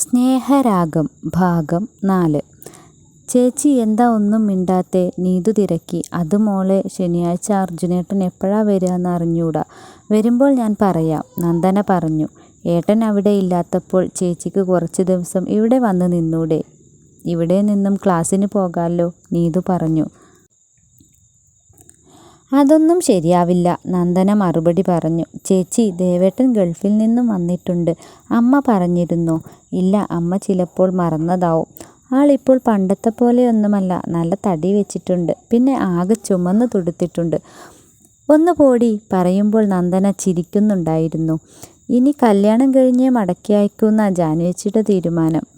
സ്നേഹരാഗം ഭാഗം നാല്. ചേച്ചി എന്താ ഒന്നും മിണ്ടാത്തെ? നീതു തിരക്കി. അത് മോളെ ശനിയാഴ്ച അർജുനേട്ടൻ എപ്പോഴാ വരിക എന്ന് അറിഞ്ഞൂടാ. വരുമ്പോൾ ഞാൻ പറയാം. നന്ദന പറഞ്ഞു. ഏട്ടൻ അവിടെ ഇല്ലാത്തപ്പോൾ ചേച്ചിക്ക് കുറച്ച് ദിവസം ഇവിടെ വന്ന് നിന്നൂടെ. ഇവിടെ നിന്നും ക്ലാസ്സിന് പോകാമല്ലോ നീതു പറഞ്ഞു. അതൊന്നും ശരിയാവില്ല. നന്ദന മറുപടി പറഞ്ഞു. ചേച്ചി ദേവേട്ടൻ ഗൾഫിൽ നിന്നും വന്നിട്ടുണ്ട്. അമ്മ പറഞ്ഞിരുന്നു. ഇല്ല അമ്മ ചിലപ്പോൾ മറന്നതാവും. ആളിപ്പോൾ പണ്ടത്തെ പോലെയൊന്നുമല്ല. നല്ല തടി വെച്ചിട്ടുണ്ട്. പിന്നെ ആകെ ചുമന്ന് തുടുത്തിട്ടുണ്ട്. ഒന്ന് പോടി പറയുമ്പോൾ നന്ദന ചിരിക്കുന്നുണ്ടായിരുന്നു. ഇനി കല്യാണം കഴിഞ്ഞേ മടക്കി അയക്കുന്ന ജാനുവച്ചിയുടെ തീരുമാനം.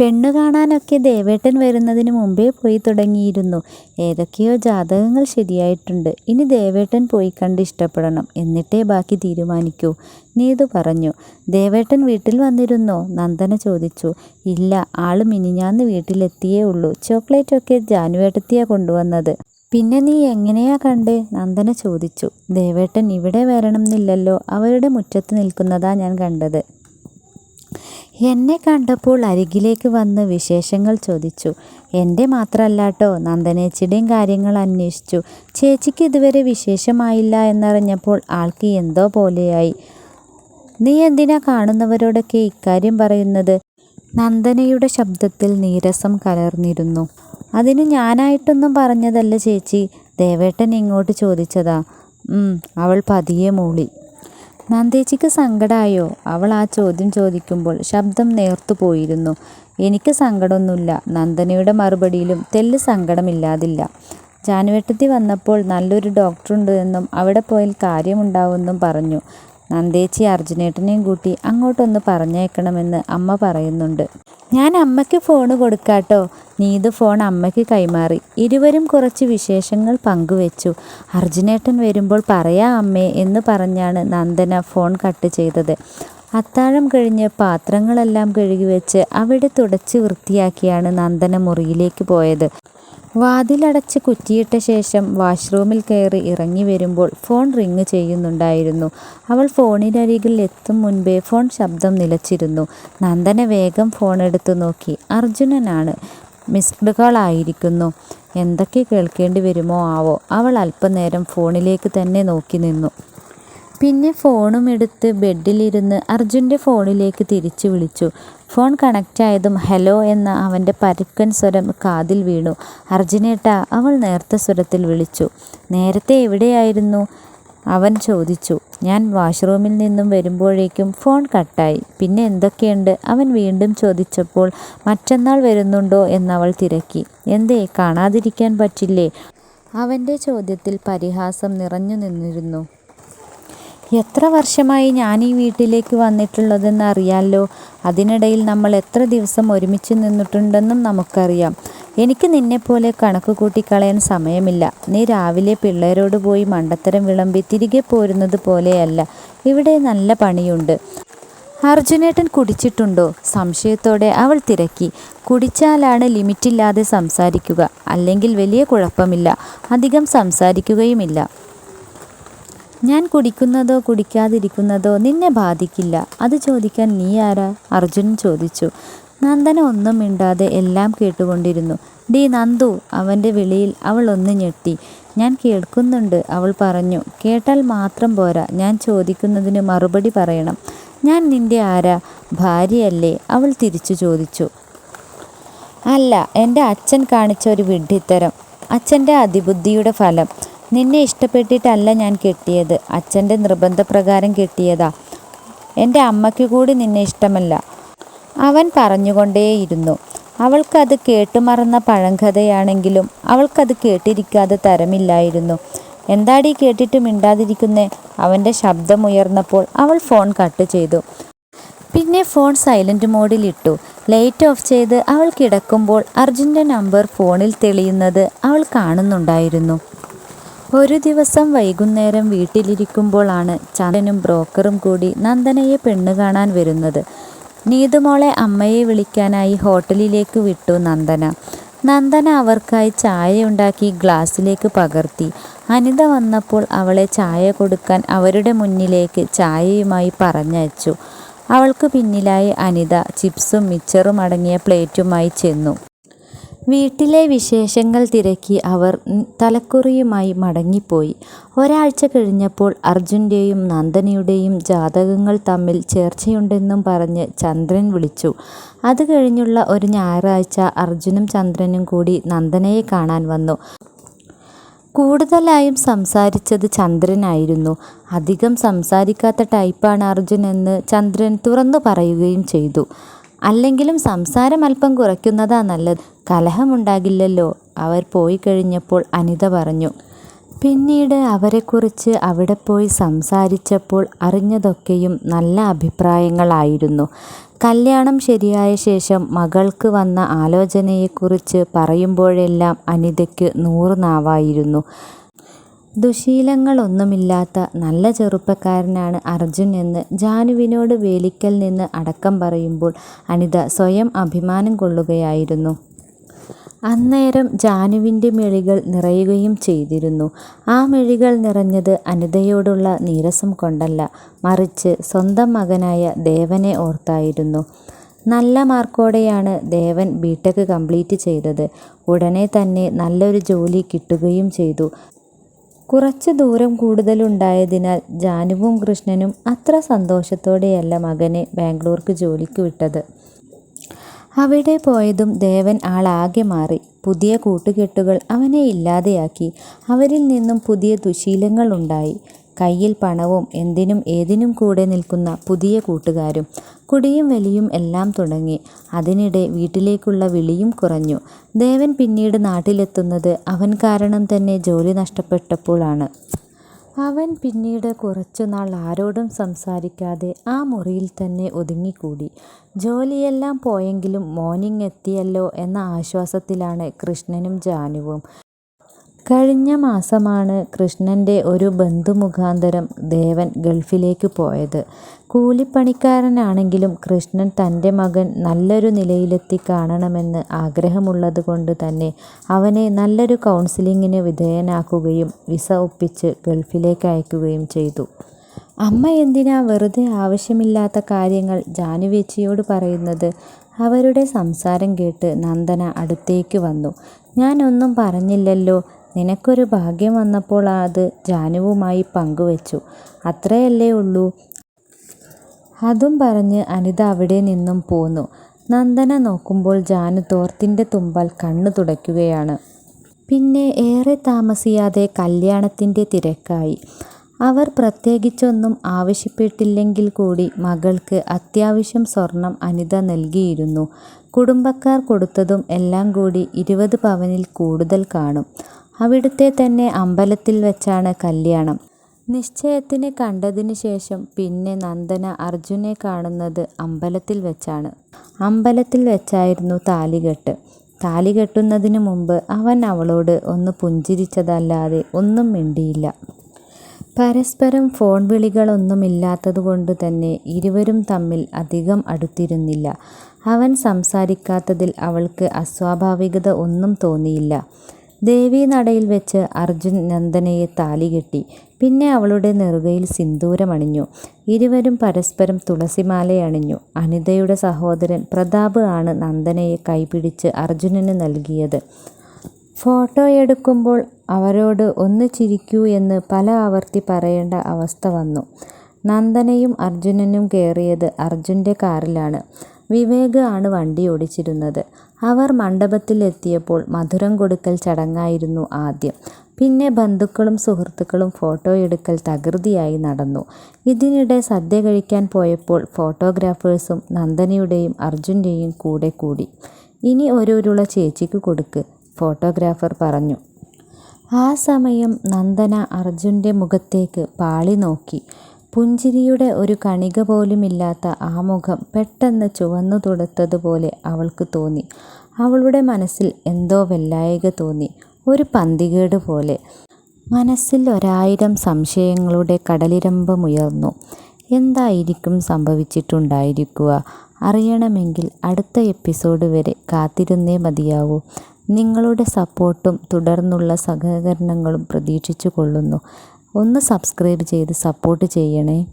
പെണ്ണു കാണാനൊക്കെ ദേവേട്ടൻ വരുന്നതിന് മുമ്പേ പോയി തുടങ്ങിയിരുന്നു. ഏതൊക്കെയോ ജാതകങ്ങൾ ശരിയായിട്ടുണ്ട്. ഇനി ദേവേട്ടൻ പോയി കണ്ട് ഇഷ്ടപ്പെടണം. എന്നിട്ടേ ബാക്കി തീരുമാനിക്കൂ. നീതു പറഞ്ഞു. ദേവേട്ടൻ വീട്ടിൽ വന്നിരുന്നോ? നന്ദന ചോദിച്ചു. ഇല്ല ആൾ മിനിഞ്ഞാന്ന് വീട്ടിലെത്തിയേ ഉള്ളൂ. ചോക്ലേറ്റൊക്കെ ജാനുവേട്ടത്തിയാ കൊണ്ടുവന്നത്. പിന്നെ നീ എങ്ങനെയാ കണ്ടേ? നന്ദന ചോദിച്ചു. ദേവേട്ടൻ ഇവിടെ വരണമെന്നില്ലല്ലോ. അവരുടെ മുറ്റത്ത് നിൽക്കുന്നതാ ഞാൻ കണ്ടത്. എന്നെ കണ്ടപ്പോൾ അരികിലേക്ക് വന്ന് വിശേഷങ്ങൾ ചോദിച്ചു. എന്റെ മാത്രമല്ലാട്ടോ നന്ദനേച്ചിയുടെയും കാര്യങ്ങൾ അന്വേഷിച്ചു. ചേച്ചിക്ക് ഇതുവരെ വിശേഷമായില്ല എന്നറിഞ്ഞപ്പോൾ ആൾക്ക് എന്തോ പോലെയായി. നീ എന്തിനാ കാണുന്നവരോടൊക്കെ ഇക്കാര്യം പറയുന്നത്? നന്ദനയുടെ ശബ്ദത്തിൽ നീരസം കലർന്നിരുന്നു. അതിന് ഞാനായിട്ടൊന്നും പറഞ്ഞതല്ല ചേച്ചി. ദേവേട്ടൻ ഇങ്ങോട്ട് ചോദിച്ചതാ. അവൾ പതിയെ മൂളി. നന്ദേച്ചിക്ക് സങ്കടമായോ അവൾ ആ ചോദ്യം ചോദിക്കുമ്പോൾ ശബ്ദം നേർത്തു പോയിരുന്നു. എനിക്ക് സങ്കടമൊന്നുമില്ല. നന്ദനയുടെ മറുപടിയിലും തെല്ല് സങ്കടമില്ലാതില്ല. ജാനുവെട്ടത്തി വന്നപ്പോൾ നല്ലൊരു ഡോക്ടറുണ്ട് എന്നും അവിടെ പോയാൽ കാര്യമുണ്ടാവുമെന്നും പറഞ്ഞു. നന്ദേച്ചി അർജുനേട്ടനെയും കൂട്ടി അങ്ങോട്ടൊന്ന് പറഞ്ഞേക്കണമെന്ന് അമ്മ പറയുന്നുണ്ട്. ഞാൻ അമ്മയ്ക്ക് ഫോൺ കൊടുക്കാട്ടോ. നീതു ഫോൺ അമ്മയ്ക്ക് കൈമാറി. ഇരുവരും കുറച്ച് വിശേഷങ്ങൾ പങ്കുവെച്ചു. അർജുനേട്ടൻ വരുമ്പോൾ പറയാ അമ്മേ എന്ന് പറഞ്ഞാണ് നന്ദന ഫോൺ കട്ട് ചെയ്തത്. അത്താഴം കഴിഞ്ഞ് പാത്രങ്ങളെല്ലാം കഴുകി വെച്ച് അവിടെ തുടച്ച് വൃത്തിയാക്കിയാണ് നന്ദന മുറിയിലേക്ക് പോയത്. വാതിലടച്ച് കുറ്റിയിട്ട ശേഷം വാഷ്റൂമിൽ കയറി ഇറങ്ങി വരുമ്പോൾ ഫോൺ റിങ് ചെയ്യുന്നുണ്ടായിരുന്നു. അവൾ ഫോണിനരികിൽ എത്തും മുൻപേ ഫോൺ ശബ്ദം നിലച്ചിരുന്നു. നന്ദന വേഗം ഫോൺ എടുത്തു നോക്കി. അർജുനനാണ്. മിസ്ഡ് കോൾ ആയിരിക്കുന്നു എന്തൊക്കെ കേൾക്കേണ്ടി വരുമോ ആവോ? അവൾ അല്പനേരം ഫോണിലേക്ക് തന്നെ നോക്കി നിന്നു. പിന്നെ ഫോണും എടുത്ത് ബെഡിലിരുന്ന് അർജുന്റെ ഫോണിലേക്ക് തിരിച്ചു വിളിച്ചു. ഫോൺ കണക്റ്റായതും ഹലോ എന്ന അവന്റെ പരുക്കൻ സ്വരം കാതിൽ വീണു. അർജുനേട്ട അവൾ നേർത്ത സ്വരത്തിൽ വിളിച്ചു. നേരത്തെ എവിടെയായിരുന്നു? അവൻ ചോദിച്ചു. ഞാൻ വാഷ്റൂമിൽ നിന്നും വരുമ്പോഴേക്കും ഫോൺ കട്ടായി. പിന്നെ എന്തൊക്കെയുണ്ട്? അവൻ വീണ്ടും ചോദിച്ചപ്പോൾ മറ്റന്നാൾ വരുന്നുണ്ടോ? എന്നവൾ തിരക്കി. എന്തേ കാണാതിരിക്കാൻ പറ്റില്ലേ? അവന്റെ ചോദ്യത്തിൽ പരിഹാസം നിറഞ്ഞു നിന്നിരുന്നു. എത്ര വർഷമായി ഞാൻ ഈ വീട്ടിലേക്ക് വന്നിട്ടുള്ളതെന്ന് അറിയാമല്ലോ അതിനിടയിൽ നമ്മൾ എത്ര ദിവസം ഒരുമിച്ച് നിന്നിട്ടുണ്ടെന്നും നമുക്കറിയാം. എനിക്ക് നിന്നെപ്പോലെ കണക്ക് കൂട്ടിക്കളയാൻ സമയമില്ല. നീ രാവിലെ പിള്ളേരോട് പോയി മണ്ടത്തരം വിളമ്പി തിരികെ പോരുന്നത് പോലെയല്ല. ഇവിടെ നല്ല പണിയുണ്ട്. അർജുനേട്ടൻ കുടിച്ചിട്ടുണ്ടോ? സംശയത്തോടെ അവൾ തിരക്കി. കുടിച്ചാലാണ് ലിമിറ്റില്ലാതെ സംസാരിക്കുക. അല്ലെങ്കിൽ വലിയ കുഴപ്പമില്ല. അധികം സംസാരിക്കുകയുമില്ല. ഞാൻ കുടിക്കുന്നതോ കുടിക്കാതിരിക്കുന്നതോ നിന്നെ ബാധിക്കില്ല. അത് ചോദിക്കാൻ നീ ആരാ? അർജുൻ ചോദിച്ചു. നന്ദന ഒന്നും മിണ്ടാതെ എല്ലാം കേട്ടുകൊണ്ടിരുന്നു. ഡി നന്ദു അവന്റെ വിളിയിൽ അവൾ ഒന്ന് ഞെട്ടി. ഞാൻ കേൾക്കുന്നുണ്ട് അവൾ പറഞ്ഞു. കേട്ടാൽ മാത്രം പോരാ ഞാൻ ചോദിക്കുന്നതിന് മറുപടി പറയണം. ഞാൻ നിന്റെ ആരാ? ഭാര്യയല്ലേ? അവൾ തിരിച്ചു ചോദിച്ചു. അല്ല എന്റെ അച്ഛൻ കാണിച്ച ഒരു വിഡ്ഢിത്തരം. അച്ഛന്റെ അതിബുദ്ധിയുടെ ഫലം. നിന്നെ ഇഷ്ടപ്പെട്ടിട്ടല്ല ഞാൻ കെട്ടിയത്. അച്ഛന്റെ നിർബന്ധപ്രകാരം കെട്ടിയതാ. എന്റെ അമ്മയ്ക്ക് കൂടി നിന്നെ ഇഷ്ടമല്ല. അവൻ പറഞ്ഞുകൊണ്ടേയിരുന്നു. അവൾക്കത് കേട്ടുമറന്ന പഴങ്കഥയാണെങ്കിലും അവൾക്കത് കേട്ടിരിക്കാതെ തരമില്ലായിരുന്നു. എന്താടി കേട്ടിട്ട് മിണ്ടാതിരിക്കുന്നേ? അവന്റെ ശബ്ദമുയർന്നപ്പോൾ അവൾ ഫോൺ കട്ട് ചെയ്തു. പിന്നെ ഫോൺ സൈലന്റ് മോഡിലിട്ടു. ലൈറ്റ് ഓഫ് ചെയ്ത് അവൾ കിടക്കുമ്പോൾ അർജുന്റെ നമ്പർ ഫോണിൽ തെളിയുന്നത് അവൾ കാണുന്നുണ്ടായിരുന്നു. ഒരു ദിവസം വൈകുന്നേരം വീട്ടിലിരിക്കുമ്പോഴാണ് ചന്ദ്രനും ബ്രോക്കറും കൂടി നന്ദനയെ പെണ്ണ് കാണാൻ വരുന്നത്. നീതുമോളെ അമ്മയെ വിളിക്കാനായി ഹോട്ടലിലേക്ക് വിട്ടു നന്ദന. നന്ദന അവർക്കായി ചായ ഉണ്ടാക്കി ഗ്ലാസ്സിലേക്ക് പകർത്തി. അനിത വന്നപ്പോൾ അവളെ ചായ കൊടുക്കാൻ അവരുടെ മുന്നിലേക്ക് ചായയുമായി പറഞ്ഞയച്ചു. അവൾക്ക് പിന്നിലായി അനിത ചിപ്സും മിച്ചറും അടങ്ങിയ പ്ലേറ്റുമായി ചെന്നു. വീട്ടിലെ വിശേഷങ്ങൾ തിരക്കി അവർ തലക്കുറിയുമായി മടങ്ങിപ്പോയി. ഒരാഴ്ച കഴിഞ്ഞപ്പോൾ അർജുന്റെയും നന്ദനയുടെയും ജാതകങ്ങൾ തമ്മിൽ ചേർച്ചയുണ്ടെന്നും പറഞ്ഞ് ചന്ദ്രൻ വിളിച്ചു. അത് കഴിഞ്ഞുള്ള ഒരു ഞായറാഴ്ച അർജുനും ചന്ദ്രനും കൂടി നന്ദനയെ കാണാൻ വന്നു. കൂടുതലായും സംസാരിച്ചത് ചന്ദ്രനായിരുന്നു. അധികം സംസാരിക്കാത്ത ടൈപ്പാണ് അർജുൻ എന്ന് ചന്ദ്രൻ തുറന്നു പറയുകയും ചെയ്തു. അല്ലെങ്കിലും സംസാരം അല്പം കുറയ്ക്കുന്നതാ നല്ലത്. കലഹമുണ്ടാകില്ലല്ലോ. അവർ പോയി കഴിഞ്ഞപ്പോൾ അനിത പറഞ്ഞു. പിന്നീട് അവരെക്കുറിച്ച് അവിടെ പോയി സംസാരിച്ചപ്പോൾ അറിഞ്ഞതൊക്കെയും നല്ല അഭിപ്രായങ്ങളായിരുന്നു. കല്യാണം ശരിയായ ശേഷം മകൾക്ക് വന്ന ആലോചനയെക്കുറിച്ച് പറയുമ്പോഴെല്ലാം അനിതയ്ക്ക് നൂറ് നാവായിരുന്നു. ദുശീലങ്ങളൊന്നുമില്ലാത്ത നല്ല ചെറുപ്പക്കാരനാണ് അർജുൻ എന്ന് ജാനുവിനോട് വേലിക്കൽ നിന്ന് അടക്കം പറയുമ്പോൾ അനിത സ്വയം അഭിമാനം കൊള്ളുകയായിരുന്നു. അന്നേരം ജാനുവിന്റെ മിഴികൾ നിറയുകയും ചെയ്തിരുന്നു. ആ മിഴികൾ നിറഞ്ഞത് അനിതയോടുള്ള നീരസം കൊണ്ടല്ല, മറിച്ച് സ്വന്തം മകനായ ദേവനെ ഓർത്തായിരുന്നു. നല്ല മാർക്കോടെയാണ് ദേവൻ ബിടെക് കംപ്ലീറ്റ് ചെയ്തത്. ഉടനെ തന്നെ നല്ലൊരു ജോലി കിട്ടുകയും ചെയ്തു. കുറച്ച് ദൂരം കൂടുതലുണ്ടായതിനാൽ ജാനുവും കൃഷ്ണനും അത്ര സന്തോഷത്തോടെയല്ല മകനെ ബാംഗ്ലൂർക്ക് ജോലിക്ക് വിട്ടത്. അവിടെ പോയതും ദേവൻ ആളാകെ മാറി. പുതിയ കൂട്ടുകെട്ടുകൾ അവനെ ഇല്ലാതെയാക്കി. അവരിൽ നിന്നും പുതിയ ദുശീലങ്ങൾ ഉണ്ടായി. കയ്യിൽ പണവും എന്തിനും ഏതിനും കൂടെ നിൽക്കുന്ന പുതിയ കൂട്ടുകാരും. കുടിയും വലിയും എല്ലാം തുടങ്ങി. അതിനിടെ വീട്ടിലേക്കുള്ള വിളിയും കുറഞ്ഞു. ദേവൻ പിന്നീട് നാട്ടിലെത്തുന്നത് അവൻ കാരണം തന്നെ ജോലി നഷ്ടപ്പെട്ടപ്പോൾ ആണ്. അവൻ പിന്നീട് കുറച്ചുനാൾ ആരോടും സംസാരിക്കാതെ ആ മുറിയിൽ തന്നെ ഒതുങ്ങിക്കൂടി. ജോലിയെല്ലാം പോയെങ്കിലും മോർണിംഗ് എത്തിയല്ലോ എന്ന ആശ്വാസത്തിലാണ് കൃഷ്ണനും ജാനുവും. കഴിഞ്ഞ മാസമാണ് കൃഷ്ണന്റെ ഒരു ബന്ധു മുഖാന്തരം ദേവൻ ഗൾഫിലേക്ക് പോയത്. കൂലിപ്പണിക്കാരനാണെങ്കിലും കൃഷ്ണൻ തന്റെ മകൻ നല്ലൊരു നിലയിലെത്തി കാണണമെന്ന് ആഗ്രഹമുള്ളത് കൊണ്ട് തന്നെ അവനെ നല്ലൊരു കൗൺസിലിങ്ങിന് വിധേയനാക്കുകയും വിസ ഒപ്പിച്ച് ഗൾഫിലേക്ക് അയക്കുകയും ചെയ്തു. അമ്മ എന്തിനാ വെറുതെ ആവശ്യമില്ലാത്ത കാര്യങ്ങൾ ജാനുവേച്ചിയോട് പറയുന്നത്? അവരുടെ സംസാരം കേട്ട് നന്ദന അടുത്തേക്ക് വന്നു. ഞാനൊന്നും പറഞ്ഞില്ലല്ലോ. നിനക്കൊരു ഭാഗ്യം വന്നപ്പോൾ അത് ജാനുവുമായി പങ്കുവച്ചു അത്രയല്ലേ ഉള്ളൂ. അതും പറഞ്ഞ് അനിത അവിടെ നിന്നും പോന്നു. നന്ദന നോക്കുമ്പോൾ ജാനു തോർത്തിന്റെ തുമ്പൽ കണ്ണു തുടയ്ക്കുകയാണ്. പിന്നെ ഏറെ താമസിയാതെ കല്യാണത്തിന്റെ തിരക്കായി. അവർ പ്രത്യേകിച്ചൊന്നും ആവശ്യപ്പെട്ടില്ലെങ്കിൽ കൂടി മകൾക്ക് അത്യാവശ്യം സ്വർണം അനിത നൽകിയിരുന്നു. കുടുംബക്കാർ കൊടുത്തതും എല്ലാം കൂടി ഇരുപത് പവനിൽ കൂടുതൽ കാണും. അവിടുത്തെ തന്നെ അമ്പലത്തിൽ വെച്ചാണ് കല്യാണം. നിശ്ചയത്തിന് കണ്ടതിന് ശേഷം പിന്നെ നന്ദന അർജുനെ കാണുന്നത് അമ്പലത്തിൽ വെച്ചാണ്. അമ്പലത്തിൽ വെച്ചായിരുന്നു താലികെട്ട്. താലി കെട്ടുന്നതിന് മുമ്പ് അവൻ അവളോട് ഒന്ന് പുഞ്ചിരിച്ചതല്ലാതെ ഒന്നും മിണ്ടിയില്ല. പരസ്പരം ഫോൺ വിളികളൊന്നുമില്ലാത്തതുകൊണ്ട് തന്നെ ഇരുവരും തമ്മിൽ അധികം അടുത്തിരുന്നില്ല. അവൻ സംസാരിക്കാത്തതിൽ അവൾക്ക് അസ്വാഭാവികത ഒന്നും തോന്നിയില്ല. ദേവീനടയിൽ വെച്ച് അർജുൻ നന്ദനയെ താലി കെട്ടി. പിന്നെ അവളുടെ നെറുകയിൽ സിന്ദൂരമണിഞ്ഞു. ഇരുവരും പരസ്പരം തുളസിമാലയണിഞ്ഞു. അനിതയുടെ സഹോദരൻ പ്രതാപ് ആണ് നന്ദനയെ കൈപിടിച്ച് അർജുനന് നൽകിയത്. ഫോട്ടോയെടുക്കുമ്പോൾ അവരോട് ഒന്ന് ചിരിക്കൂ എന്ന് പല ആവർത്തി പറയേണ്ട അവസ്ഥ വന്നു. നന്ദനയും അർജുനനും കയറിയത് അർജുന്റെ കാറിലാണ്. വിവേക് ആണ് വണ്ടി ഓടിച്ചിരുന്നത്. അവർ മണ്ഡപത്തിലെത്തിയപ്പോൾ മധുരം കൊടുക്കൽ ചടങ്ങായിരുന്നു ആദ്യം. പിന്നെ ബന്ധുക്കളും സുഹൃത്തുക്കളും ഫോട്ടോ എടുക്കൽ തകൃതിയായി നടന്നു. ഇതിനിടെ സദ്യ കഴിക്കാൻ പോയപ്പോൾ ഫോട്ടോഗ്രാഫേഴ്സും നന്ദനയുടെയും അർജുന്റെയും കൂടെ കൂടി. ഇനി ഒരുരുള ചേച്ചിക്ക് കൊടുക്ക്, ഫോട്ടോഗ്രാഫർ പറഞ്ഞു. ആ സമയം നന്ദന അർജുന്റെ മുഖത്തേക്ക് പാളി നോക്കി. പുഞ്ചിരിയുടെ ഒരു കണിക പോലുമില്ലാത്ത ആ മുഖം പെട്ടെന്ന് ചുവന്നു തുടുത്തതുപോലെ അവൾക്ക് തോന്നി. അവളുടെ മനസ്സിൽ എന്തോ വെല്ലായക തോന്നി. ഒരു പന്തികേട് പോലെ. മനസ്സിൽ ഒരായിരം സംശയങ്ങളുടെ കടലിരമ്പമുയർന്നു. എന്തായിരിക്കും സംഭവിച്ചിട്ടുണ്ടായിരിക്കുക? അറിയണമെങ്കിൽ അടുത്ത എപ്പിസോഡ് വരെ കാത്തിരുന്നേ മതിയാവൂ. നിങ്ങളുടെ സപ്പോർട്ടും തുടർന്നുള്ള സഹകരണങ്ങളും പ്രതീക്ഷിച്ചുകൊള്ളുന്നു. ഒന്ന് സബ്സ്ക്രൈബ് ചെയ്ത് സപ്പോർട്ട് ചെയ്യണേ.